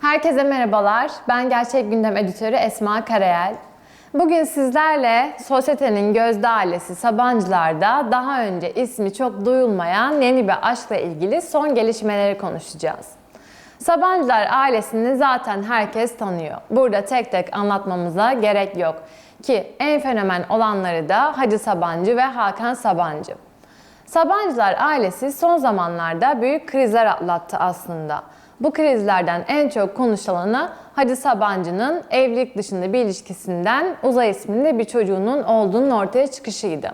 Herkese merhabalar. Ben Gerçek Gündem Editörü Esma Karayel. Bugün sizlerle sosyetenin gözde ailesi Sabancılar'da daha önce ismi çok duyulmayan yeni bir aşkla ilgili son gelişmeleri konuşacağız. Sabancılar ailesini zaten herkes tanıyor. Burada tek tek anlatmamıza gerek yok. Ki en fenomen olanları da Hacı Sabancı ve Hakan Sabancı. Sabancılar ailesi son zamanlarda büyük krizler atlattı aslında. Bu krizlerden en çok konuşulanı Hacı Sabancı'nın evlilik dışında bir ilişkisinden Uzay isminde bir çocuğunun olduğunun ortaya çıkışıydı.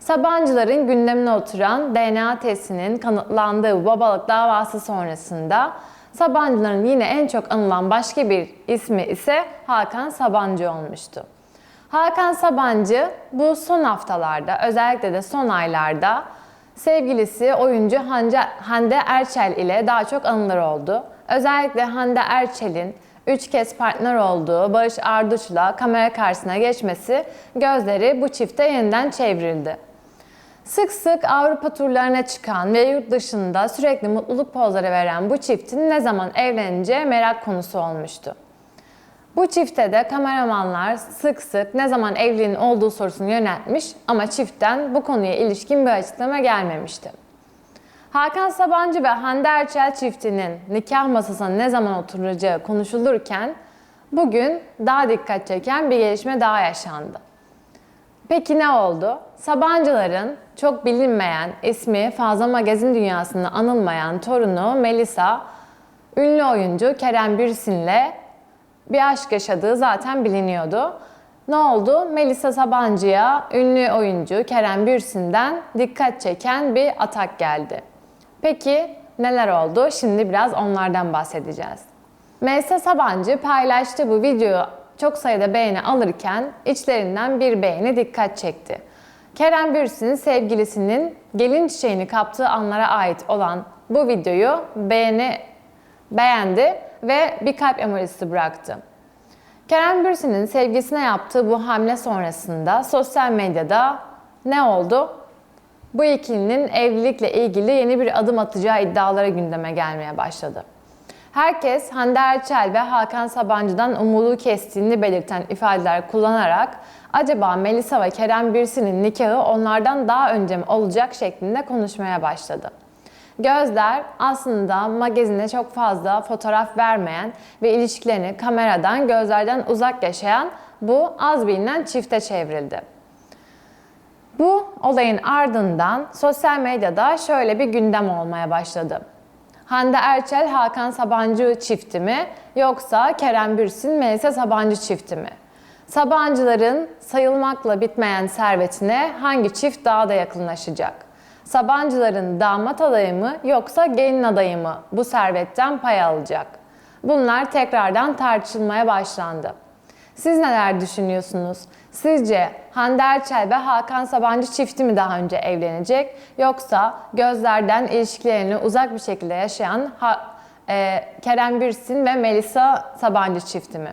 Sabancıların gündemine oturan DNA testinin kanıtlandığı babalık davası sonrasında Sabancıların yine en çok anılan başka bir ismi ise Hakan Sabancı olmuştu. Hakan Sabancı bu son haftalarda özellikle de son aylarda sevgilisi oyuncu Hande, Erçel ile daha çok anılar oldu. Özellikle Hande Erçel'in üç kez partner olduğu Barış Arduç'la kamera karşısına geçmesi gözleri bu çifte yeniden çevrildi. Sık sık Avrupa turlarına çıkan ve yurt dışında sürekli mutluluk pozları veren bu çiftin ne zaman evleneceği merak konusu olmuştu. Bu çifte de kameramanlar sık sık ne zaman evliliğin olduğu sorusunu yöneltmiş ama çiftten bu konuya ilişkin bir açıklama gelmemişti. Hakan Sabancı ve Hande Erçel çiftinin nikah masasına ne zaman oturacağı konuşulurken bugün daha dikkat çeken bir gelişme daha yaşandı. Peki ne oldu? Sabancıların çok bilinmeyen, ismi fazla magazin dünyasında anılmayan torunu Melisa, ünlü oyuncu Kerem Bürsin'le bir aşk yaşadığı zaten biliniyordu. Ne oldu? Melisa Sabancı'ya ünlü oyuncu Kerem Bürsin'den dikkat çeken bir atak geldi. Peki neler oldu? Şimdi biraz onlardan bahsedeceğiz. Melisa Sabancı paylaştığı bu videoyu çok sayıda beğeni alırken içlerinden bir beğeni dikkat çekti. Kerem Bürsin sevgilisinin gelin çiçeğini kaptığı anlara ait olan bu videoyu beğeni beğendi ve bir kalp emojisi bıraktı. Kerem Bürsin'in sevgilisine yaptığı bu hamle sonrasında sosyal medyada ne oldu? Bu ikilinin evlilikle ilgili yeni bir adım atacağı iddiaları gündeme gelmeye başladı. Herkes Hande Erçel ve Hakan Sabancı'dan umudu kestiğini belirten ifadeler kullanarak acaba Melisa ve Kerem Bürsin'in nikahı onlardan daha önce mi olacak şeklinde konuşmaya başladı. Gözler aslında magazinde çok fazla fotoğraf vermeyen ve ilişkilerini kameradan, gözlerden uzak yaşayan bu az bilinen çifte çevrildi. Bu olayın ardından sosyal medyada şöyle bir gündem olmaya başladı. Hande Erçel, Hakan Sabancı çifti mi yoksa Kerem Bürsin, Melisa Sabancı çifti mi? Sabancıların sayılmakla bitmeyen servetine hangi çift daha da yakınlaşacak? Sabancıların damat adayı mı yoksa gelin adayı mı bu servetten pay alacak? Bunlar tekrardan tartışılmaya başlandı. Siz neler düşünüyorsunuz? Sizce Hande Erçel ve Hakan Sabancı çifti mi daha önce evlenecek? Yoksa gözlerden ilişkilerini uzak bir şekilde yaşayan ha, e, Kerem Bürsin ve Melisa Sabancı çifti mi?